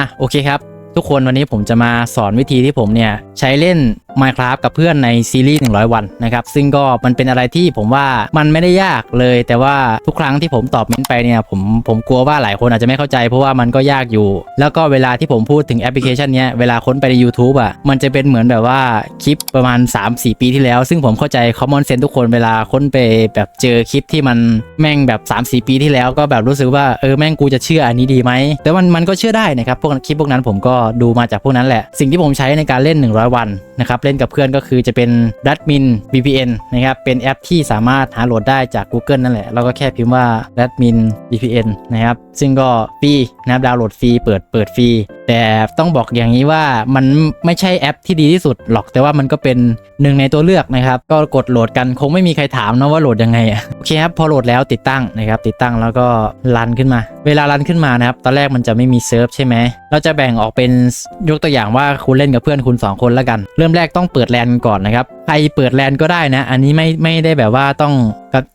อะโอเคครับ ทุกคนวันนี้ผมจะมาสอนวิธีที่ผมเนี่ยใช้เล่น Minecraft กับเพื่อนในซีรีส์ 100 วันนะครับ ซึ่งก็มันเป็นอะไรที่ผมว่ามันไม่ได้ยากเลย แต่ว่าทุกครั้งที่ผมตอบเมนต์ไปเนี่ยผมผมกลัวว่าหลายคนอาจจะไม่เข้าใจเพราะว่ามันก็ยากอยู่ แล้วก็เวลาที่ผมพูดถึงแอปพลิเคชันเนี้ยเวลาค้นไปใน YouTube อะมันจะเป็นเหมือนแบบว่าคลิปประมาณ 3-4 ปีที่แล้ว ซึ่งผมเข้าใจ common sense ทุกคนเวลาค้นไปแบบเจอคลิปที่มันแม่งแบบ 3-4 ปีที่แล้วก็แบบรู้สึกว่าเออแม่งกูจะเชื่ออันนี้ดีไหมแต่มันมันก็เชื่อได้นะครับพวกคลิปพวกนั้นผมก็ดูมาจากพวกนั้นแหละสิ่งที่ผมใช้ในการเล่น 100 วันนะครับเล่นกับเพื่อนก็คือจะเป็น r a d m i n VPN นะครับ เป็นแอปที่สามารถหาโหลดได้จาก Google นั่นแหละ เราก็แค่พิมพ์ว่า r a d m i n VPN นะครับ ซึ่งก็ฟรีนะครับ ดาวน์โหลดฟรี เปิด เปิดฟรี แต่ต้องบอกอย่างนี้ว่ามันไม่ใช่แอปที่ดีที่สุดหรอก แต่ว่ามันก็เป็นหนึ่งในตัวเลือกนะครับ ก็กดโหลดกันคงไม่มีใครถามนะว่าโหลดยังไงโอเคครับพอโหลดแล้วติดตั้งนะครับ ติดตั้งแล้วก็รันขึ้นมา เวลารันขึ้นมานะครับ ตอนแรกมันจะไม่มีเซิร์ฟใช่ไหมเราจะแบ่งออกเป็นยกตัวอย่างว่าคุณเล่นกับเพื่อนคุณ 2 คนแล้วกัน เริ่มแรกต้องเปิดแลนก่อนนะครับ รเปิดแลนก็ได้นะ อันนี้ไม่ไม่ได้แบบว่าต้อง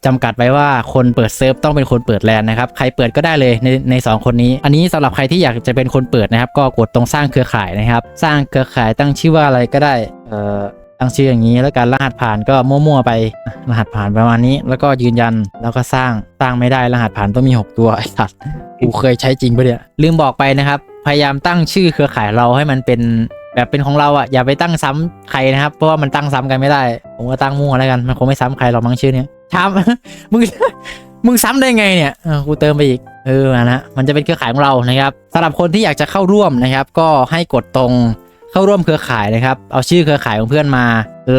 จำกัดไว้ว่าคนเปิดเซิร์ฟต้องเป็นคนเปิดแลนนะครับใครเปิดก็ได้เลยในในสองคนนี้ อันนี้สำหรับใครที่อยากจะเป็นคนเปิดนะครับ ก็กดตรงสร้างเครือข่ายนะครับ สร้างเครือข่ายตั้งชื่อว่าอะไรก็ได้เอ่อตั้งชื่ออย่างนี้แล้วการรหัสผ่านก็มั่วๆไปรหัสผ่านประมาณนี้ แล้วก็ยืนยันแล้วก็สร้างสร้างไม่ได้รหัสผ่านต้องมี 6 ตัวไอ้สัตว์กูเคยใช้จริงปะเนี่ยลืมบอกไปนะครับ พยายามตั้งชื่อเครือข่ายเราให้มันเป็น แบบเป็นของเราอะอย่าไปตั้งซ้ำใครนะครับ เพราะว่ามันตั้งซ้ำกันไม่ได้ ผมก็ตั้งมั่วแล้วกัน มันคงไม่ซ้ำใครหรอกมั้งชื่อเนี้ยทำมึงมึงซ้ำได้ไงเนี่ยกูเติมไปอีกเออนะมันจะเป็นเครือข่ายของเรานะครับสำหรับคนที่อยากจะเข้าร่วมนะครับ ก็ให้กดตรงเข้าร่วมเครือข่ายนะครับ เอาชื่อเครือข่ายของเพื่อนมา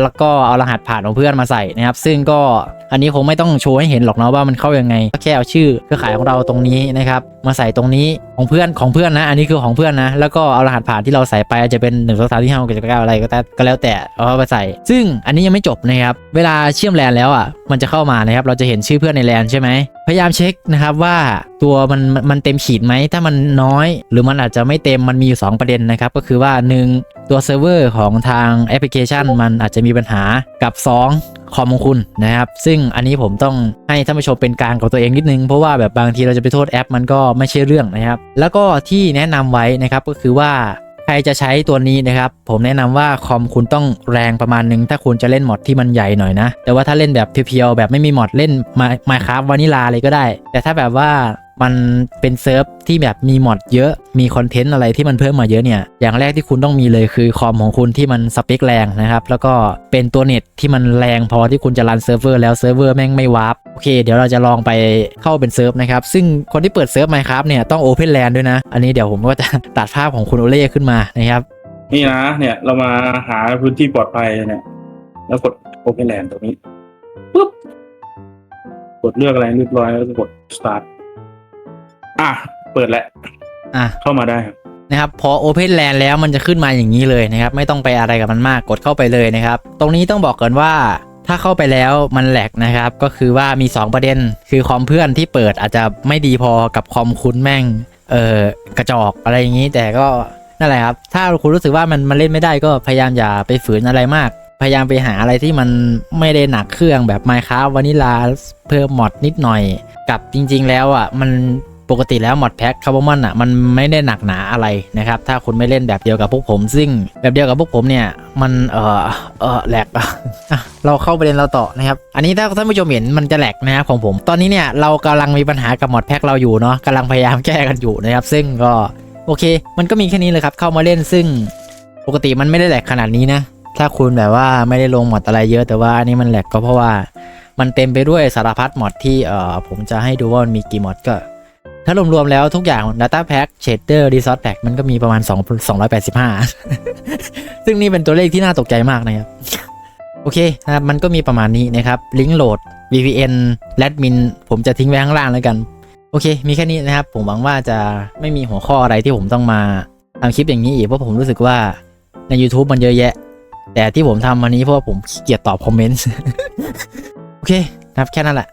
แล้วก็เอารหัสผ่านของเพื่อนมาใส่นะครับ ซึ่งก็อันนี้คงไม่ต้องโชว์ให้เห็นหรอกเนาะว่ามันเข้ายังไงก็แค่เอาชื่อเครือข่ายของเราตรงนี้นะครับมาใส่ตรงนี้ของเพื่อนของเพื่อนนะ อันนี้คือของเพื่อนนะ แล้วก็เอารหัสผ่านที่เราใส่ไปอาจจะเป็น1นึ่งสองสามที่ห้ากเจ็ดแปดเก้าอะไรก็แต่ก็แล้วแต่เอาไปใส่ ซึ่งอันนี้ยังไม่จบนะครับเวลาเชื่อมแลนแล้วอะมันจะเข้ามานะครับเราจะเห็นชื่อเพื่อนในแลนใช่ไหมพยายามเช็คนะครับว่าตัวมันมันเต็มขีดไหมถ้ามันน้อย หรือมันอาจจะไม่เต็มมันมีอยู่ 2 ประเด็นนะครับก็คือว่า 1 ตัวเซิร์ฟเวอร์ของทางแอปพลิเคชัน มันอาจจะมีปัญหากับ 2 คอมของคุณนะครับ ซึ่งอันนี้ผมต้องให้ท่านผู้ชมเป็นกลางกับตัวเองนิดนึง เพราะว่าแบบบางทีเราจะไปโทษแอปมันก็ไม่ใช่เรื่องนะครับ แล้วก็ที่แนะนำไว้นะครับก็คือว่าใครจะใช้ตัวนี้นะครับ ผมแนะนำว่าคอมคุณต้องแรงประมาณนึง ถ้าคุณจะเล่นมอดที่มันใหญ่หน่อยนะ แต่ว่าถ้าเล่นแบบเพียวๆแบบไม่มีมอดเล่นมามาครับวานิลาเลยก็ได้ แต่ถ้าแบบว่า มันเป็นเซิร์ฟที่แบบมีมอดเยอะ มีคอนเทนต์อะไรที่มันเพิ่มมาเยอะเนี่ย อย่างแรกที่คุณต้องมีเลยคือคอมของคุณที่มันสเปคแรงนะครับ แล้วก็เป็นตัวเน็ตที่มันแรงพอที่คุณจะรันเซิร์ฟเวอร์แล้วเซิร์ฟเวอร์แม่งไม่วาร์ป โอเค เดี๋ยวเราจะลองไปเข้าเป็นเซิร์ฟนะครับ ซึ่งคนที่เปิดเซิร์ฟ Minecraft เนี่ยต้อง Open LAN ด้วยนะ อันนี้เดี๋ยวผมก็จะตัดภาพของคุณโอเล่ขึ้นมานะครับ นี่นะ เนี่ยเรามาหาพื้นที่ปลอดภัยเนี่ย แล้วกด Open Land ตรงนี้ปุ๊บ กดเลือกอะไรเรียบร้อยแล้วก็กด Start อะ เปิดแล้วอะ เข้ามาได้ครับนะครับพอ Open LAN แล้วมันจะขึ้นมาอย่างนี้เลยนะครับ ไม่ต้องไปอะไรกับมันมากกดเข้าไปเลยนะครับ ตรงนี้ต้องบอกก่อนว่าถ้าเข้าไปแล้วมันแหลกนะครับ ก็คือว่ามี 2 ประเด็น คือคอมเพื่อนที่เปิดอาจจะไม่ดีพอกับคอมคุณแม่งเออกระจอกอะไรอย่างนี้แต่ก็นั่นแหละครับ ถ้าคุณรู้สึกว่ามันมันเล่นไม่ได้ก็พยายามอย่าไปฝืนอะไรมาก พยายามไปหาอะไรที่มันไม่ได้หนักเครื่องแบบ Minecraft วานิลาเพิ่มมอดนิดหน่อย กับจริง ๆ แล้วอะมัน ปกติแล้วมอดแพ็คคาร์บอนอะมันไม่ได้หนักหนาอะไรนะครับ ถ้าคุณไม่เล่นแบบเดียวกับพวกผม ซึ่งแบบเดียวกับพวกผมเนี่ย มันเออเออแหลกเราเข้าประเด็นเราต่อนะครับ อันนี้ถ้าท่านผู้ชมเห็นมันจะแหลกนะครับของผม ตอนนี้เนี่ยเรากำลังมีปัญหากับมอดแพ็คเราอยู่เนาะกำลังพยายามแก้กันอยู่นะครับ ซึ่งก็โอเค มันก็มีแค่นี้เลยครับ เข้ามาเล่นซึ่งปกติมันไม่ได้แหลกขนาดนี้นะ ถ้าคุณแบบว่าไม่ได้ลงมอดอะไรเยอะ แต่ว่าอันนี้มันแหลกก็เพราะว่ามันเต็มไปด้วยสารพัดมอดที่เออผมจะให้ดูว่ามันมีกี่มอดก็ ถ้ารวมๆแล้วทุกอย่าง Data Pack Shader Resource Pack มันก็มีประมาณ 2 285 ซึ่งนี่เป็นตัวเลขที่น่าตกใจมากนะครับ โอเคนะครับมันก็มีประมาณนี้นะครับ ลิงก์โหลด VPN แ a d m i n ผมจะทิ้งไว้ข้างล่างแล้วกัน โอเค มีแค่นี้นะครับ ผมหวังว่าจะไม่มีหัวข้ออะไรที่ผมต้องมาทำคลิปอย่างนี้อีกเพราะผมรู้สึกว่าใน YouTube มันเยอะแยะ แต่ที่ผมทำวันนี้เพราะว่าผมเกียจตอบคอมเมนต์ โอเคนะครับแค่นั้นแหละ